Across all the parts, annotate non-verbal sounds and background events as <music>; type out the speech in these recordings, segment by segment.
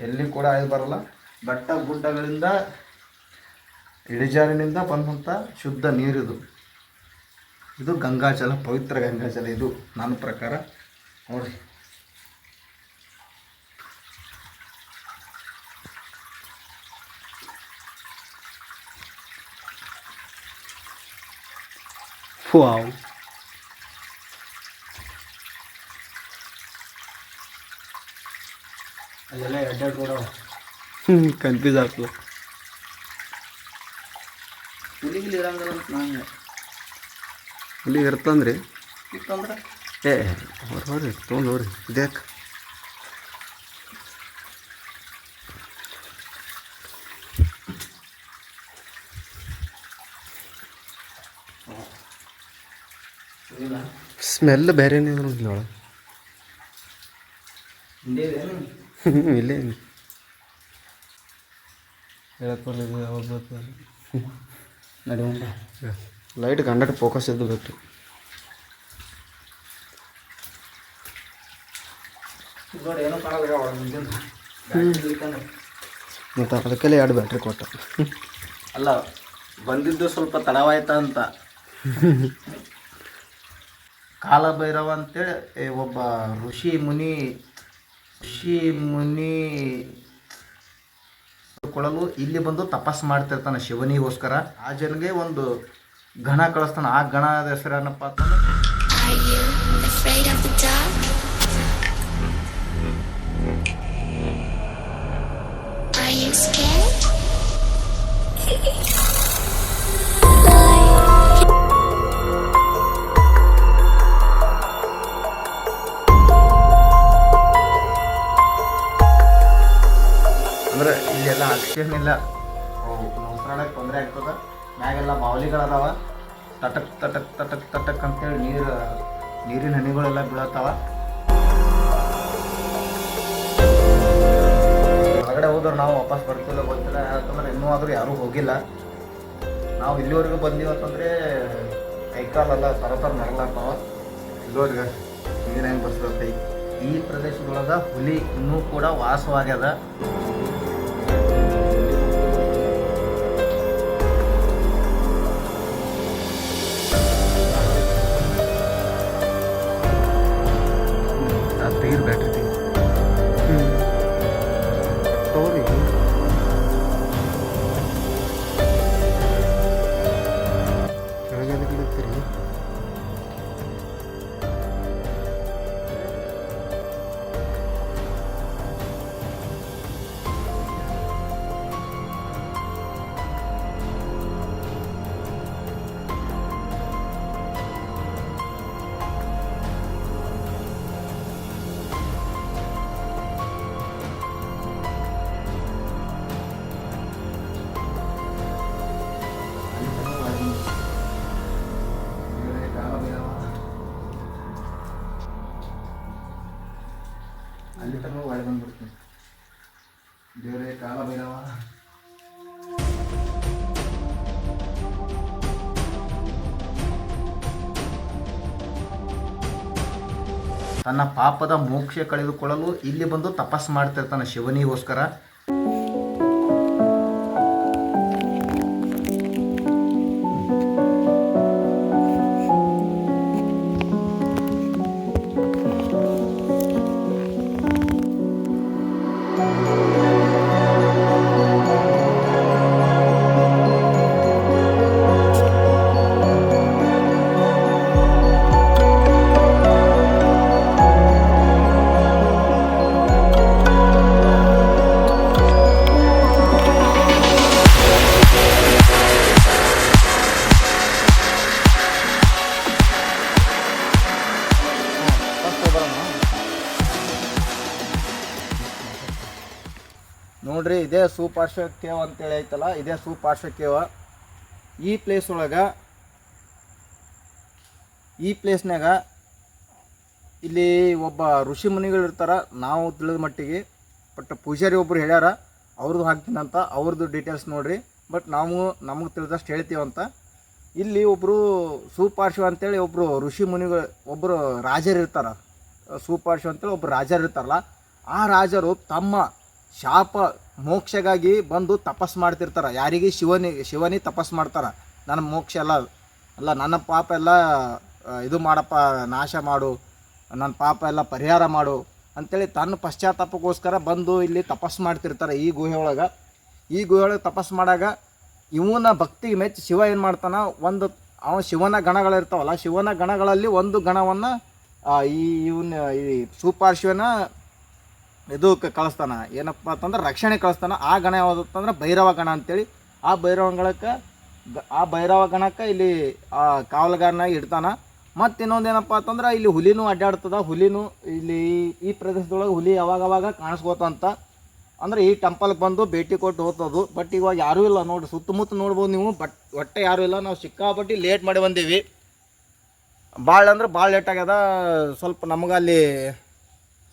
ಎಲ್ಲಿ ಕೂಡ ಇದು ಬರಲ್ಲ. ಬೆಟ್ಟ ಗುಡ್ಡಗಳಿಂದ, ಇಳಿಜಾರಿನಿಂದ ಬಂದಂಥ ಶುದ್ಧ ನೀರಿದು. ಇದು ಗಂಗಾಜಲ, ಪವಿತ್ರ ಗಂಗಾಜಲ ಇದು ನನ್ನ ಪ್ರಕಾರ. ನೋಡಿ. ವಾವ್ ಕನ್ಫ್ಯೂಸ್ ಆಗ್ತದೆ. ಹುಲಿಗಿಲಿ ಇರಂಗಿಲ್ಲ ಅಂತ ನಾನು ಹುಲಿ ಇರ್ತಂದ್ರಿ ಇತ್ತಂದ್ರೆ ಏ ಹೊರ ಹೋರಿ ತೊಗೊಂಡು ಹೋರಿ ಇದ್ಯಾಕೆ? ಸ್ಮೆಲ್ ಬೇರೆನೇ ಇದ್ರು ಇಲ್ಲಿ ಒಳಗೆ ಇಲ್ಲೇ ಹೇಳಕ್ ಬರ್ಲಿಲ್ಲ ಯಾವಾಗ ಬರ್ತದೆ ನಡೆಯೋಣ ಲೈಟ್ ಕಂಡಕ್ಟ್ ಫೋಕಸ್ ಇದ್ದು ಬೇಕು ನೋಡಿ ಏನೋ ಕಾಣಲ್ಲ ಮುಂದಿನ ಮತ್ತು ಅದಕ್ಕೆಲ್ಲ ಎರಡು ಬ್ಯಾಟ್ರಿ ಕೊಟ್ಟ ಅಲ್ಲ ಬಂದಿದ್ದು ಸ್ವಲ್ಪ ತಡವಾಯ್ತ ಅಂತ. ಕಾಲ ಭೈರವ ಅಂತೇಳಿ ಏ, ಒಬ್ಬ ಋಷಿ ಮುನಿ ಋಷಿ ಮುನಿ ಕೊಡಲು ಇಲ್ಲಿ ಬಂದು ತಪಸ್ ಮಾಡ್ತಿರ್ತಾನೆ ಶಿವನಿಗೋಸ್ಕರ. ಆ ಜನಗೆ ಒಂದು ಗಣ ಕಳಿಸ್ತಾನೆ. ಆ ಗಣದ ಹೆಸರೇನಪ್ಪ ಅಂತಂದ್ರೆ? <laughs> ಅಂದ್ರೆ ಅಷ್ಟೇನಿಲ್ಲ ಉಸಿರಾಡಕ್ಕೆ ತೊಂದರೆ ಆಗ್ತದೆ. ಮ್ಯಾಗೆಲ್ಲ ಬಾವಲಿಗಳದಾವ ತಟಕ್ ತಟಕ್ ತಟಕ್ ತಟಕ್ ಅಂತೇಳಿ ನೀರು ನೀರಿನ ಹನಿಗಳೆಲ್ಲ ಬೀಳತ್ತಾವ. ಹೊರಗಡೆ ಹೋದ್ರೆ ನಾವು ವಾಪಸ್ ಬರ್ತಿಲ್ಲ ಗೊತ್ತಿಲ್ಲ. ಯಾಕಂದ್ರೆ ಇನ್ನೂ ಆದರೂ ಯಾರೂ ಹೋಗಿಲ್ಲ. ನಾವು ಇಲ್ಲಿವರೆಗೂ ಬಂದೀವಿ ಅಂತಂದರೆ ಕೈಕಾಲೆಲ್ಲ ಥರ ಥರ ನರಲಾಗ್ತಾವ ಇಲ್ಲಿವರೆಗೆ ನೀರು ಹೆಂಗೆ ಬರ್ತದೆ ಈ ಪ್ರದೇಶದೊಳಗೆ ಹುಲಿ ಇನ್ನೂ ಕೂಡ ವಾಸವಾಗ್ಯದ. ತಗೋರಿ ತನ್ನ ಪಾಪದ ಮೋಕ್ಷ ಕಳೆದುಕೊಳ್ಳಲು ಇಲ್ಲಿ ಬಂದು ತಪಸ್ ಮಾಡ್ತಿರ್ತಾನೆ ಶಿವನಿಗೋಸ್ಕರ. ನೋಡ್ರಿ, ಇದೇ ಸುಪಾರ್ಶ್ವ ಕೇವ ಅಂತೇಳಿ ಐತಲ್ಲ, ಇದೇ ಸುಪಾರ್ಶ್ವ ಕೇವ. ಈ ಪ್ಲೇಸ್ ಒಳಗೆ, ಈ ಪ್ಲೇಸ್ನಾಗ ಇಲ್ಲಿ ಒಬ್ಬ ಋಷಿ ಮುನಿಗಳು ಇರ್ತಾರ, ನಾವು ತಿಳಿದ ಮಟ್ಟಿಗೆ ಬಟ್ ಪೂಜಾರಿ ಒಬ್ರು ಹೇಳ್ಯಾರ ಅವ್ರದ್ದು ಹಾಕ್ತೀನಂತ ಅವ್ರದ್ದು ಡೀಟೇಲ್ಸ್ ನೋಡ್ರಿ ಬಟ್ ನಾವು ನಮಗೆ ತಿಳಿದಷ್ಟು ಹೇಳ್ತೀವಂತ ಇಲ್ಲಿ ಒಬ್ಬರು ಸುಪಾರ್ಶ್ವ ಅಂತೇಳಿ ಒಬ್ಬರು ಋಷಿ ಮುನಿಗಳು ಒಬ್ಬರು ರಾಜರು ಇರ್ತಾರ ಸುಪಾರ್ಶ್ವ ಅಂತೇಳಿ ಒಬ್ಬರು ರಾಜರು ಇರ್ತಾರಲ್ಲ ಆ ರಾಜರು ತಮ್ಮ ಶಾಪ ಮೋಕ್ಷಗಾಗಿ ಬಂದು ತಪಸ್ ಮಾಡ್ತಿರ್ತಾರೆ. ಯಾರಿಗೆ ಶಿವನಿ ಶಿವನಿ ತಪಸ್ ಮಾಡ್ತಾರೆ. ನನ್ನ ಮೋಕ್ಷ ಎಲ್ಲ, ಅಲ್ಲ ನನ್ನ ಪಾಪ ಎಲ್ಲ ಇದು ಮಾಡಪ್ಪ, ನಾಶ ಮಾಡು. ನನ್ನ ಪಾಪ ಎಲ್ಲ ಪರಿಹಾರ ಮಾಡು. ಅಂತೇಳಿ ತನ್ನ ಪಶ್ಚಾತ್ತಾಪಕ್ಕೋಸ್ಕರ ಬಂದು ಇಲ್ಲಿ ತಪಸ್ ಮಾಡ್ತಿರ್ತಾರೆ ಈ ಗುಹೆ ಒಳಗೆ. ಈ ಗುಹೆ ಒಳಗೆ ತಪಸ್ ಮಾಡಾಗ ಇವನ ಭಕ್ತಿಗೆ ಮೆಚ್ಚಿ ಶಿವ ಏನು ಮಾಡ್ತಾನೆ? ಒಂದು ಅವ ಶಿವನ ಗಣಗಳಿರ್ತಾವಲ್ಲ, ಶಿವನ ಗಣಗಳಲ್ಲಿ ಒಂದು ಗಣವನ್ನು ಈ ಇವನ, ಈ ಸುಪಾರ್ಶ್ವನ ಇದು ಕಳಿಸ್ತಾನ. ಏನಪ್ಪ ಅಂತಂದ್ರೆ ರಕ್ಷಣೆ ಕಳಿಸ್ತಾನ. ಆ ಗಣ ಯಾವುದು ಯಾವುದಂತಂದ್ರೆ ಭೈರವ ಗಣ ಅಂತೇಳಿ. ಆ ಭೈರವ ಗಣಕ್ಕೆ ಆ ಭೈರವ ಗಣಕ್ಕೆ ಇಲ್ಲಿ ಆ ಕಾವಲುಗಾರನಾಗಿ ಇಡ್ತಾನ. ಮತ್ತು ಇನ್ನೊಂದು ಏನಪ್ಪ ಅಂತಂದ್ರೆ ಇಲ್ಲಿ ಹುಲಿನೂ ಅಡ್ಡಾಡ್ತದ. ಹುಲಿನೂ ಇಲ್ಲಿ ಈ ಪ್ರದೇಶದೊಳಗೆ ಹುಲಿ ಯಾವಾಗವಾಗ ಕಾಣಿಸ್ಕೋತಂತ ಅಂದ್ರೆ ಈ ಟೆಂಪಲ್ಗೆ ಬಂದು ಭೇಟಿ ಕೊಟ್ಟು ಹೋಗ್ತದು ಬಟ್ ಇವಾಗ ಯಾರೂ ಇಲ್ಲ ನೋಡಿ, ಸುತ್ತಮುತ್ತ ನೋಡ್ಬೋದು ನೀವು. ಬಟ್ ಒಟ್ಟೆ ಯಾರೂ ಇಲ್ಲ. ನಾವು ಸಿಕ್ಕಾಪಟ್ಟಿ ಲೇಟ್ ಮಾಡಿ ಬಂದೀವಿ. ಭಾಳ ಅಂದ್ರೆ ಭಾಳ ಲೇಟ್ ಆಗ್ಯದ. ಸ್ವಲ್ಪ ನಮ್ಗೆ ಅಲ್ಲಿ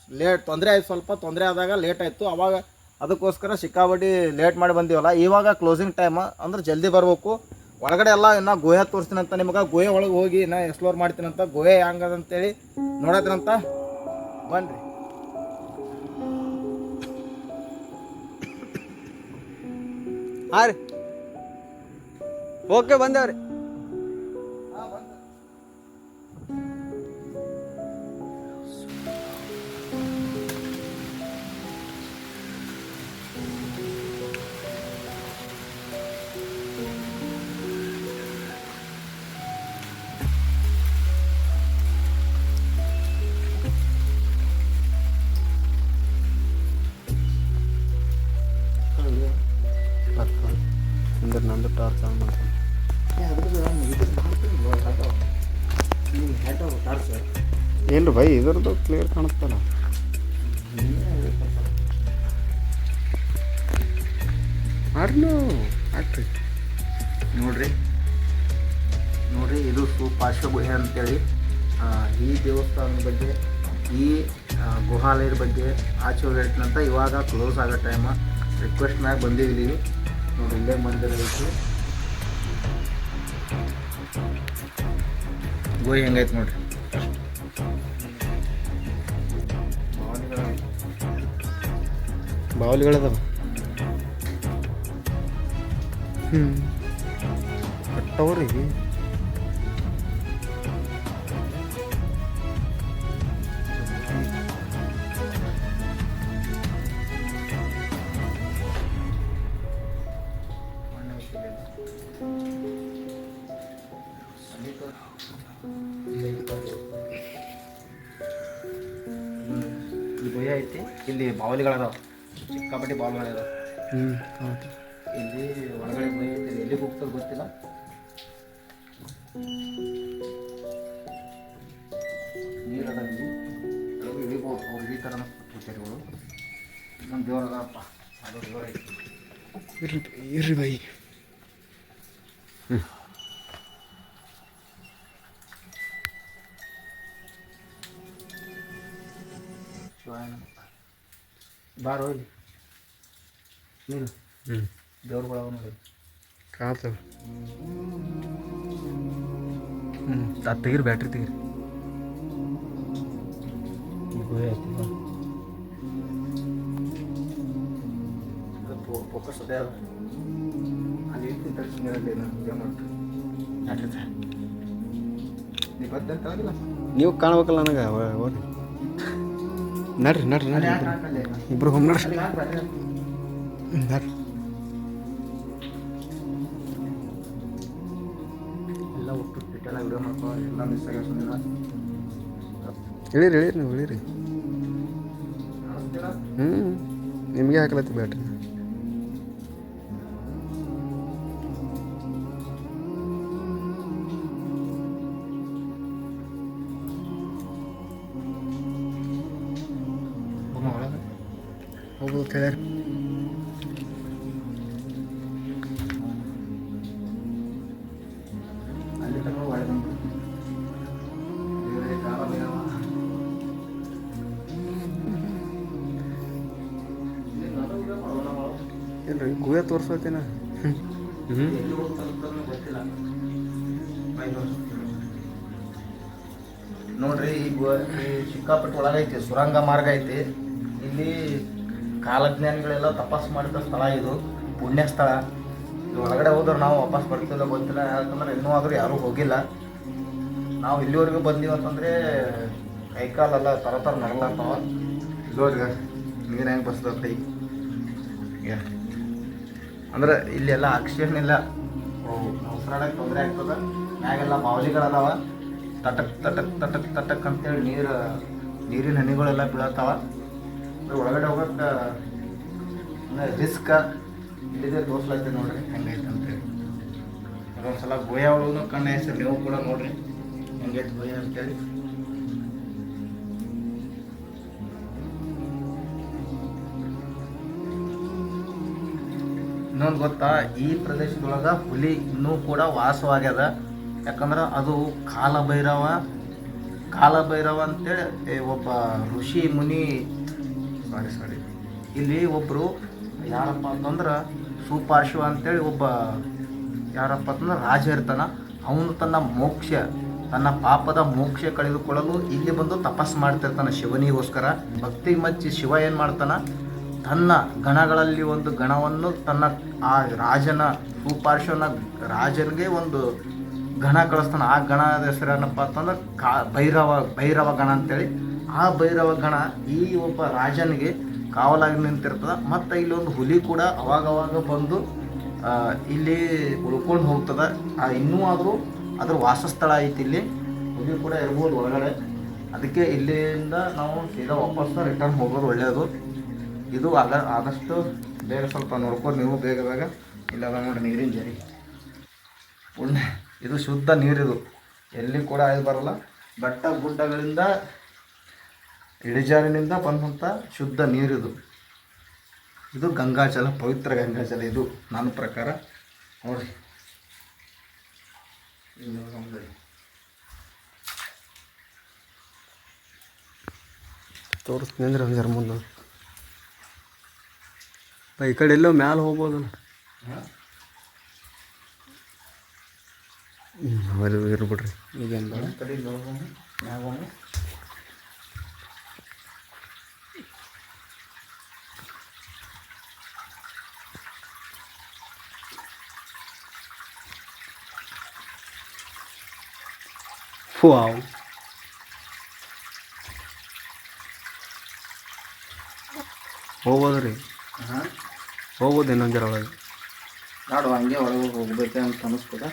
ಲೇಟ್ ತೊಂದರೆ ಆಯ್ತು ಸ್ವಲ್ಪ, ತೊಂದರೆ ಆದಾಗ ಲೇಟ್ ಆಯಿತು. ಅವಾಗ ಅದಕ್ಕೋಸ್ಕರ ಸಿಕ್ಕಾಬಡ್ಡಿ ಲೇಟ್ ಮಾಡಿ ಬಂದೀವಲ್ಲ. ಇವಾಗ ಕ್ಲೋಸಿಂಗ್ ಟೈಮ್ ಅಂದ್ರೆ ಜಲ್ದಿ ಬರ್ಬೇಕು. ಒಳಗಡೆ ಎಲ್ಲ ಇನ್ನು ಗುಹೆ ತೋರಿಸ್ತೀನಂತ ನಿಮಗೆ, ಗುಹೆ ಒಳಗೆ ಹೋಗಿ ಇನ್ನು ಎಕ್ಸ್ಪ್ಲೋರ್ ಮಾಡ್ತೀನಂತ, ಗುಹೆ ಹೆಂಗದಂತೇಳಿ ನೋಡತ್ರಂತ ಬನ್ರಿ. ಹಾಂ ರೀ ಓಕೆ ಬಂದೇವ್ರಿ. ಏನು ಬೈ ಇದ್ರದ್ದು ಕ್ಲಿಯರ್ ಕಾಣುತ್ತಲ್ಲ ಹಾಕ್ರಿ ನೋಡ್ರಿ ನೋಡ್ರಿ, ಇದು ಸುಪಾರ್ಶ್ವ ಗುಹೆ ಅಂತೇಳಿ ಈ ದೇವಸ್ಥಾನದ ಬಗ್ಗೆ, ಈ ಗುಹಾಲಯದ ಬಗ್ಗೆ ಆಚೆ ಹೋಗಿ ಇವಾಗ ಕ್ಲೋಸ್ ಆಗೋ ಟೈಮ ರಿಕ್ವೆಸ್ಟ್ ಮ್ಯಾಗ ಬಂದಿದ್ದೀವಿ ನೋಡಿ ಇಲ್ಲೇ ಮಂದಿರ ಐತಿ. ಗುಹೆ ಹೆಂಗೈತೆ ನೋಡ್ರಿ? ಬಾವಲಿಗಳದಾವ. ಹ್ಞೂ ಕಟ್ಟವ್ರಿ ಇಲ್ಲಿ ಗುಹೆ ಐತಿ ಬಾಲ್ ಮಾಡಿದ್ರು ಹ್ಞೂ ಹೌದು. ಇಲ್ಲಿ ಒಳಗಡೆ ಐತಿ ಇಲ್ಲಿ ಎಲ್ಲಿಗೆ ಹೋಗ್ತದೆ ಗೊತ್ತಿಲ್ಲ. ನೀರು ಅದ ಇಲ್ಲಿ ಕೆಳಗೆ ಇಳಿಬೋದು ಅವ್ರು ಈ ಥರ ಪೂಜಾರಿಗಳು ನಮ್ಮ ದೇವ್ರ ಅದಪ್ಪ ಅದು ದೇವ್ರ. ಐತಿ ಇರ್ರಿ ಇರ್ರಿ ಬೈ ಶಿವಾಯನ ಬಾರೋ ಇಲ್ಲಿ. ಹ್ಞೂ ದೇವ್ರುಗಳು ನೋಡಿ ಕಾತು. ಹ್ಞೂ ಅದು ತೆಗೀರಿ ಬ್ಯಾಟ್ರಿ ತೆಗೀರಿ. ಫೋಕಸ್ ಅದೇ ಅಲ್ಲಿ ನಾನು ನೀವು ಕಾಣ್ಬೇಕಲ್ಲ ನನಗೆ ಹೋಗಿ ನಡ್ರಿ ನಡ್ರಿ ನಡ್ರಿ. ಇಬ್ರು. ಹ್ಮ್, ನಡ್ರಿ. ಎಲ್ಲ ಒಟ್ಟು ಡಿಟೇಲ್ ವಿಡಿಯೋ ಮಾಡ್ಕೋ ಎಲ್ಲ ಮಿಸ್ ಆಗ್ಯಾವ ಸುಮ್ಮನೆ ಇಳೀರಿ ಇಳೀರಿ ನೀವು ಇಳಿರಿ ಹ್ಞೂ ನಿಮಗೆ ಹಾಕ್ಲತ್ತಿ ಬ್ಯಾಟ್ರಿ ಹೋಗ್ಬೋದು ಕೇಳ್ಯಾರ ನೋಡ್ರಿ, ಈಗ ಸಿಕ್ಕಾಪಟ್ಟೆ ಒಳಗೈತಿ ಸುರಂಗ ಮಾರ್ಗ ಐತಿ. ಇಲ್ಲಿ ಕಾಲಜ್ಞಾನಿಗಳೆಲ್ಲ ತಪಾಸ್ ಮಾಡಿದ ಸ್ಥಳ ಇದು, ಪುಣ್ಯ ಸ್ಥಳ. ಇದು ಒಳಗಡೆ ಹೋದ್ರೆ ನಾವು ವಾಪಸ್ ಬರ್ತಿಲ್ಲ ಗೊತ್ತಿಲ್ಲ, ಯಾಕಂದ್ರೆ ಇನ್ನೂ ಆದರೂ ಯಾರೂ ಹೋಗಿಲ್ಲ. ನಾವು ಇಲ್ಲಿವರೆಗೂ ಬಂದೀವಿ ಅಂತಂದರೆ ಕೈಕಾಲೆಲ್ಲ ಥರ ಥರ ನರಳಾಗ್ತಾವ. ಇಲ್ಲಿವರೆಗೆ ನೀರು ಹೆಂಗೆ ಅಂದ್ರೆ ಇಲ್ಲೆಲ್ಲ ಆಕ್ಸಿಜನ್ ಇಲ್ಲ. ಉಸಿರಾಡಕ್ಕೆ ತೊಂದರೆ ಆಗ್ತದೆ? ಮ್ಯಾಗೆಲ್ಲ ಬಾವಲಿಗಳದಾವ ತಟಕ್ ತಟಕ್ ತಟಕ್ ತಟಕ್ ಅಂತೇಳಿ ನೀರು, ನೀರಿನ ಹನಿಗಳೆಲ್ಲ ಬೀಳತ್ತಾವ. ಒಳಗಡೆ ಹೋಗಕ್ಕೆ ರಿಸ್ಕ್ ಇಲ್ಲಿದೆ ತೋರ್ಸ್ಲತ್ತಿ ನೋಡ್ರಿ ಹೆಂಗೈತೆ ಅಂತೇಳಿ. ಅದೊಂದ್ಸಲ ಗೋಯ ಒಳಗೂ ಕಣ್ಣು ಹೆಸರು ನೀವು ಕೂಡ ನೋಡ್ರಿ ಹೆಂಗೈತೆ ಗೋಯ ಅಂತೇಳಿ. ಇನ್ನೊಂದು ಗೊತ್ತಾ, ಈ ಪ್ರದೇಶದೊಳಗೆ ಹುಲಿ ಇನ್ನೂ ಕೂಡ ವಾಸವಾಗ್ಯದ. ಯಾಕಂದ್ರೆ ಅದು ಕಾಲಭೈರವ ಕಾಲಭೈರವ ಅಂತೇಳಿ ಒಬ್ಬ ಋಷಿ ಮುನಿ ಸಾರಿ ಸಾರಿ ಇಲ್ಲಿ ಒಬ್ಬರು ಯಾರಪ್ಪ ಅಂತಂದ್ರೆ ಸುಪಾರ್ಶ್ವ ಅಂತೇಳಿ ಒಬ್ಬ ಯಾರಪ್ಪ ಅಂತಂದ್ರೆ ರಾಜ ಇರ್ತಾನ. ಅವನು ತನ್ನ ಮೋಕ್ಷ, ತನ್ನ ಪಾಪದ ಮೋಕ್ಷ ಕಳೆದುಕೊಳ್ಳಲು ಇಲ್ಲಿ ಬಂದು ತಪಸ್ಸು ಮಾಡ್ತಿರ್ತಾನೆ ಶಿವನಿಗೋಸ್ಕರ. ಭಕ್ತಿ ಮಚ್ಚಿ ಶಿವ ಏನು ಮಾಡ್ತಾನ? ತನ್ನ ಗಣಗಳಲ್ಲಿ ಒಂದು ಗಣವನ್ನು ತನ್ನ ಆ ರಾಜನ, ಸುಪಾರ್ಶ್ವನ ರಾಜನಿಗೆ ಒಂದು ಗಣ ಕಳಿಸ್ತಾನ. ಆ ಗಣದ ಹೆಸರೇನಪ್ಪ ಅಂತಂದ್ರೆ ಕಾ ಭೈರವ ಭೈರವ ಗಣ ಅಂತೇಳಿ. ಆ ಭೈರವ ಗಣ ಈ ಒಬ್ಬ ರಾಜನಿಗೆ ಕಾವಲಾಗಿ ನಿಂತಿರ್ತದ. ಮತ್ತು ಇಲ್ಲೊಂದು ಹುಲಿ ಕೂಡ ಅವಾಗವಾಗ ಬಂದು ಇಲ್ಲಿ ಉಳ್ಕೊಂಡು ಹೋಗ್ತದ. ಇನ್ನೂ ಆದರೂ ಅದ್ರ ವಾಸಸ್ಥಳ ಐತಿ ಇಲ್ಲಿ. ಹುಲಿ ಕೂಡ ಇರ್ಬೋದು ಒಳಗಡೆ. ಅದಕ್ಕೆ ಇಲ್ಲಿಂದ ನಾವು ಸೀದಾ ವಾಪಸ್ ರಿಟರ್ನ್ ಹೋಗೋದು ಒಳ್ಳೆಯದು ಇದು ಆಗ, ಆದಷ್ಟು ಬೇಗ ಸ್ವಲ್ಪ ನೋಡ್ಕೊಂಡು ನೀವು ಬೇಗ ಬೇಗ ಇಲ್ಲದ ನೋಡಿ ನೀರಿನ ಜರಿ. ಪುಣ್ಯ ಇದು ಶುದ್ಧ ನೀರಿದು. ಎಲ್ಲಿ ಕೂಡ ಇದು ಬರಲ್ಲ. ಬೆಟ್ಟ ಗುಡ್ಡಗಳಿಂದ ಇಳಿಜಾರಿನಿಂದ ಬಂದಂಥ ಶುದ್ಧ ನೀರಿದು. ಇದು ಗಂಗಾಜಲ ಪವಿತ್ರ ಗಂಗಾಜಲ ಇದು. ನನ್ನ ಪ್ರಕಾರ. ನೋಡಿ. ಇದು ನಮ್ದು. ತೋರಿಸ್ತೀನಿ ಅಂದ್ರೆ ಒಂದು ಮುಂದೆ ಈ ಕಡೆ ಎಲ್ಲೋ ಮ್ಯಾಲೆ ಹೋಗ್ಬೋದಲ್ಲ ಹ್ಞೂ ಅಲ್ಲಿ ಇರ್ಬಿಡ್ರಿ ಈಗೇನು ಬೇಡ. ವಾವ್ ಹೋಗ್ಬೋದು ರೀ. ಹಾಂ? ಹೋಗ್ಬೋದು ಇನ್ನೊಂದು ಜರ ಒಳಗೆ. ನಾಡು ಹಂಗೆ ಒಳಗೆ ಹೋಗ್ಬೇಕು ಅಂತ ಅನಿಸ್ತದ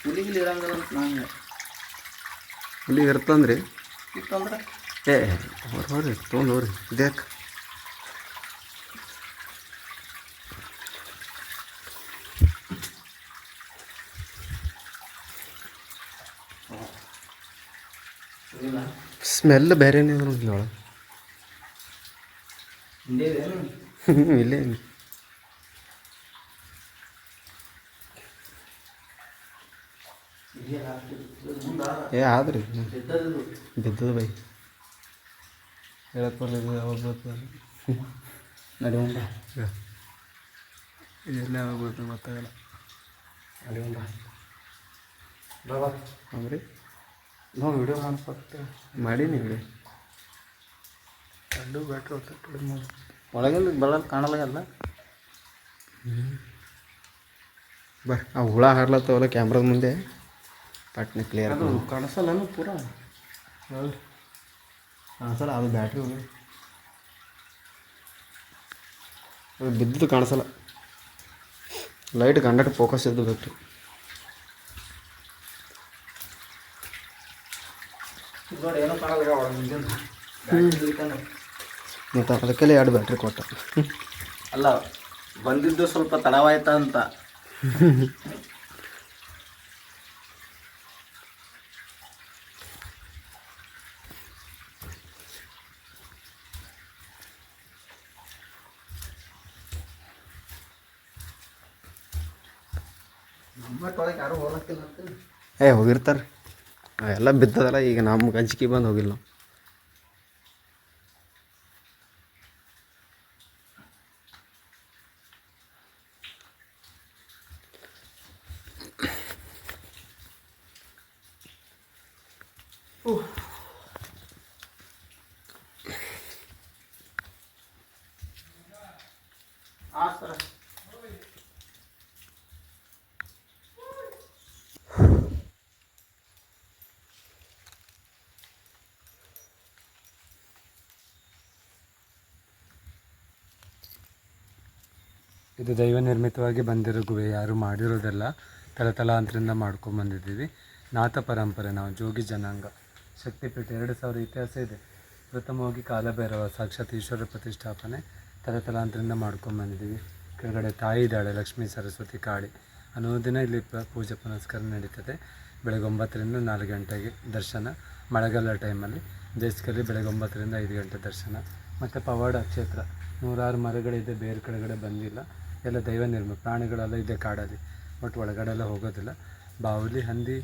ಹುಲಿಗಿಲಿ ಇರಂಗಿಲ್ಲ ಅಂತ ನಾನು ಹುಲಿ ಇರ್ತಂದ್ರಿ ಇತ್ತಂದ್ರೆ ಏ ಹೊರ ಹೋರಿ ತೊಗೊಂಡು ಹೋರಿ ಇದ್ಯಾಕೆ? ಸ್ಮೆಲ್ ಬೇರೆನೇ ಅದ್ರ ಇಲ್ಲಿ ಒಳಗೆ ಹಿಂದೆ ಇದೇನು ಹ್ಞೂ ಇಲ್ಲೇ ಇದೆಯಲ್ಲ, ಇದು ಮುಂದ ಏ ಆದ್ರಿ. ಬಿದ್ದದ ಬೈ. ಹೇಳಕ್ ಬರ್ಲಿಲ್ಲ ಯಾವಾಗ ಬರ್ತದೆ ನಡಿಯೋಣ ಇದೆಲ್ಲ ಯಾವಾಗ ಬರ್ತದೆ ಗೊತ್ತಾಗಲ್ಲ. ನಡಿಯೋಣ ಹಂಗ್ರಿ ನಾವು ವಿಡಿಯೋ ಮಾಡಿಸ್ಬೇಕು ಮಾಡೀನಿ ವಿಡಿಯೋ ಎರಡು ಬ್ಯಾಟ್ರಿ ಒಳಗಿಂದ ಬೆಳಗ್ಗೆ ಕಾಣಲ್ಲ ಎಲ್ಲ ಬಾ ಆ ಹುಳ ಹಾರ್ಲತ್ತವಲ್ಲ ಕ್ಯಾಮ್ರದ ಮುಂದೆ. ಪಟ್ನೆ ಕ್ಲಿಯರ್ ಅದು ಕಾಣಿಸಲ್ಲ ಪೂರ. ಕಾಣಿಸಲ್ಲ ಅದು ಬ್ಯಾಟ್ರಿ ಹೋಗಿ ಅದು ಬಿದ್ದದ್ದು ಕಾಣಿಸಲ್ಲ ಲೈಟ್ ಕಂಡಕ್ಟ್ ಫೋಕಸ್ ಇದ್ದು ಬ್ಯಾಟ್ರಿ. ಮತ್ತು ಅದಕ್ಕೆಲ್ಲ ಎರಡು ಬ್ಯಾಟ್ರಿ ಕೊಟ್ಟ. ಅಲ್ಲ ಬಂದಿದ್ದು ಸ್ವಲ್ಪ ತಡವಾಯ್ತ ಅಂತ <laughs> ಏ ಹೋಗಿರ್ತಾರೆ ಎಲ್ಲ ಬಿದ್ದದಲ್ಲ ಈಗ ನಮ್ಗೆ ಅಂಜಿಕೆ ಬಂದು ಹೋಗಿಲ್ಲ ನಾವು. ಇದು ದೈವ ನಿರ್ಮಿತವಾಗಿ ಬಂದಿರೋ ಗುಹೆ. ಯಾರು ಮಾಡಿರೋದಲ್ಲ ತಲತಲಾಂತರಿಂದ ಮಾಡ್ಕೊಂಡು ಬಂದಿದ್ದೀವಿ. ನಾಥ ಪರಂಪರೆ, ನಾವು ಜೋಗಿ ಜನಾಂಗ. ಶಕ್ತಿಪೀಠ ಎರಡು ಸಾವಿರ ಇತಿಹಾಸ ಇದೆ. ಪ್ರಥಮವಾಗಿ ಕಾಲಭೈರವ, ಸಾಕ್ಷಾತ್ ಈಶ್ವರ ಪ್ರತಿಷ್ಠಾಪನೆ ತಲತಲಾಂತರಿಂದ ಮಾಡ್ಕೊಂಡು ಬಂದಿದ್ದೀವಿ. ಕೆಳಗಡೆ ತಾಯಿ ಇದ್ದಾಳೆ ಲಕ್ಷ್ಮೀ, ಸರಸ್ವತಿ, ಕಾಳಿ. ಅನ್ನೋದಿನ ಇಲ್ಲಿ ಪೂಜೆ, ಪುನಸ್ಕಾರ ನಡೀತದೆ. ಬೆಳಗ್ಗೆ ಒಂಬತ್ತರಿಂದ ನಾಲ್ಕು ಗಂಟೆಗೆ ದರ್ಶನ. ಮಳೆಗಾಲ ಟೈಮಲ್ಲಿ ಬೇಸಿಗೆಯಲ್ಲಿ ಬೆಳಗ್ಗೆ ಒಂಬತ್ತರಿಂದ ಐದು ಗಂಟೆ ದರ್ಶನ. ಮತ್ತು ಪವಾಡ ಕ್ಷೇತ್ರ. ನೂರಾರು ಮರಗಳಿದೆ, ಬೇರೆ ಕಡೆಗಡೆ ಬಂದಿಲ್ಲ. ಎಲ್ಲ ದೈವ ನಿರ್ಮ ಪ್ರಾಣಿಗಳೆಲ್ಲ ಇದೆ ಕಾಡಲ್ಲಿ ಬಟ್ ಒಳಗಡೆ ಎಲ್ಲ ಹೋಗೋದಿಲ್ಲ. ಬಾವಲಿ, ಹಂದಿ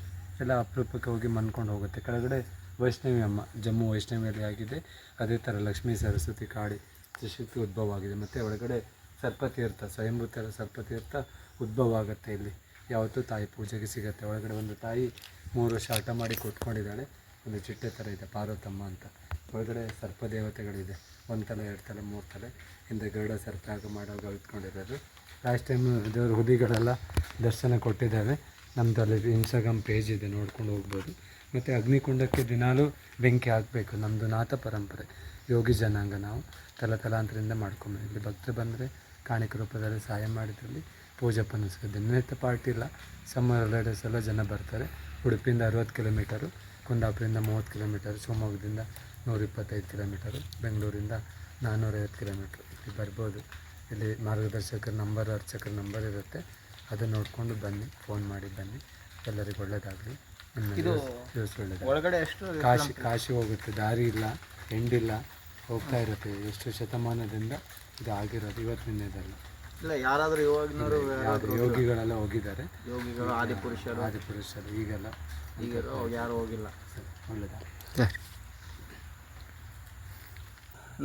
ಎಲ್ಲ ಅಪರೂಪಕ್ಕೆ ಹೋಗಿ ಮನ್ಕೊಂಡು ಹೋಗುತ್ತೆ. ಕೆಳಗಡೆ ವೈಷ್ಣವಿ ಅಮ್ಮ, ಜಮ್ಮು ವೈಷ್ಣವಿಯಲ್ಲಿ ಆಗಿದೆ. ಅದೇ ಥರ ಲಕ್ಷ್ಮೀ ಸರಸ್ವತಿ ಕಾಡಿ ಶಕ್ತಿ ಉದ್ಭವ ಆಗಿದೆ. ಮತ್ತು ಒಳಗಡೆ ಸರ್ಪತೀರ್ಥ ಸ್ವಯಂಭೂತ ಸರ್ಪತೀರ್ಥ ಉದ್ಭವ ಆಗುತ್ತೆ ಇಲ್ಲಿ. ಯಾವತ್ತೂ ತಾಯಿ ಪೂಜೆಗೆ ಸಿಗುತ್ತೆ. ಒಳಗಡೆ ಒಂದು ತಾಯಿ ಮೂರು ವರ್ಷ ಹಠ ಮಾಡಿ ಕೊಟ್ಕೊಂಡಿದ್ದಾಳೆ ಒಂದು ಚಿಟ್ಟೆ ಥರ ಇದೆ, ಪಾರ್ವತಮ್ಮ ಅಂತ. ಒಳಗಡೆ ಸರ್ಪ ದೇವತೆಗಳಿದೆ. ಒಂದು ತಲೆ, ಎರಡು ತಲೆ, ಮೂರು ತಲೆ. ಹಿಂದೆ ಗರುಡ ಸರ್ಪ ಆಗ ಮಾಡೋ ಇಟ್ಕೊಂಡಿರೋದು. ಲಾಸ್ಟ್ ಟೈಮ್ ದೇವ್ರ ಹುದಿಗಳೆಲ್ಲ ದರ್ಶನ ಕೊಟ್ಟಿದ್ದಾವೆ. ನಮ್ಮದು ಅಲ್ಲಿ ಇನ್ಸ್ಟಾಗ್ರಾಮ್ ಪೇಜ್ ಇದೆ, ನೋಡ್ಕೊಂಡು ಹೋಗ್ಬೋದು. ಮತ್ತು ಅಗ್ನಿಕುಂಡಕ್ಕೆ ದಿನಾಲೂ ಬೆಂಕಿ ಹಾಕಬೇಕು. ನಮ್ಮದು ನಾಥ ಪರಂಪರೆ. ಯೋಗಿ ಜನಾಂಗ ನಾವು. ತಲೆ ತಲಾಂತರದಿಂದ ಇಲ್ಲಿ ಭಕ್ತರು ಬಂದರೆ ಕಾಣಿಕ ರೂಪದಲ್ಲಿ ಸಹಾಯ ಮಾಡಿದ್ರಲ್ಲಿ ಪೂಜೆ ಪನ್ನಿಸ್ಕೋದು ದಿನನಿತ್ಯ ಪಾರ್ಟಿ ಇಲ್ಲ. ಸಮ್ಮರ್ ಹಾಲಿಡೇಸ್ ಎಲ್ಲ ಜನ ಬರ್ತಾರೆ. ಉಡುಪಿಯಿಂದ ಅರವತ್ತು ಕಿಲೋಮೀಟರು ಕುಂದಾಪುರದಿಂದ ಮೂವತ್ತು ಕಿಲೋಮೀಟರ್ ಶಿವಮೊಗ್ಗದಿಂದ ನೂರ ಇಪ್ಪತ್ತೈದು ಕಿಲೋಮೀಟರು. ಬೆಂಗಳೂರಿಂದ ನಾನ್ನೂರೈವತ್ತು ಕಿಲೋಮೀಟ್ರ್. ಇಲ್ಲಿ ಬರ್ಬೋದು. ಇಲ್ಲಿ ಮಾರ್ಗದರ್ಶಕರ ನಂಬರ್ ಅರ್ಚಕರ ನಂಬರ್ ಇರುತ್ತೆ. ಅದನ್ನು ನೋಡಿಕೊಂಡು ಬನ್ನಿ. ಫೋನ್ ಮಾಡಿ ಬನ್ನಿ. ಎಲ್ಲರಿಗೂ ಒಳ್ಳೆಯದಾಗಲಿ ಒಳ್ಳೆಯದಾಗಲಿ ಒಳಗಡೆ ಎಷ್ಟು ಕಾಶಿ ಕಾಶಿ ಹೋಗುತ್ತೆ. ದಾರಿ ಇಲ್ಲ. ಹೆಂಡಿಲ್ಲ. ಹೋಗ್ತಾ ಇರುತ್ತೆ. ಎಷ್ಟು ಶತಮಾನದಿಂದ ಇದು ಆಗಿರೋದು ಇವತ್ತಿನಿಂದಲ್ಲ. ಇಲ್ಲ ಯಾರಾದರೂ ಇವಾಗಿನವರು ಯೋಗಿಗಳೆಲ್ಲ ಹೋಗಿದ್ದಾರೆ. ಯೋಗಿಗಳು ಆದಿಪುರುಷರು. ಆದಿಪುರುಷರು ಈಗೆಲ್ಲ. ಈಗ ಯಾರು ಹೋಗಿಲ್ಲ. ಒಳ್ಳೆಯದಾಗಲಿ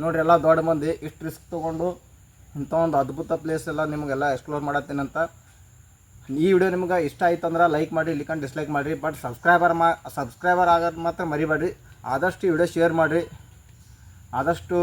ನೋಡ್ರಿ ಎಲ್ಲ ದೊಡ್ಡ ಮಂದಿ, ಇಷ್ಟು ರಿಸ್ಕ್ ತೊಗೊಂಡು ಇಂಥ ಒಂದು ಅದ್ಭುತ ಪ್ಲೇಸ್ ಎಲ್ಲ ನಿಮಗೆಲ್ಲ ಎಕ್ಸ್ಪ್ಲೋರ್ ಮಾಡತ್ತೀನಂತ ಈ ವಿಡಿಯೋ ನಿಮ್ಗೆ ಇಷ್ಟ ಆಯ್ತು ಅಂದ್ರೆ ಲೈಕ್ ಮಾಡಿ ಇಲ್ಲಿಕಂಡು ಡಿಸ್ಲೈಕ್ ಮಾಡಿರಿ ಬಟ್ ಸಬ್ಸ್ಕ್ರೈಬರ್ ಮಾ ಸಬ್ಸ್ಕ್ರೈಬರ್ ಆಗೋದು ಮಾತ್ರ ಮರಿಬೇಡ್ರಿ. ಆದಷ್ಟು ಈ ವಿಡಿಯೋ ಶೇರ್ ಮಾಡಿರಿ. ಆದಷ್ಟು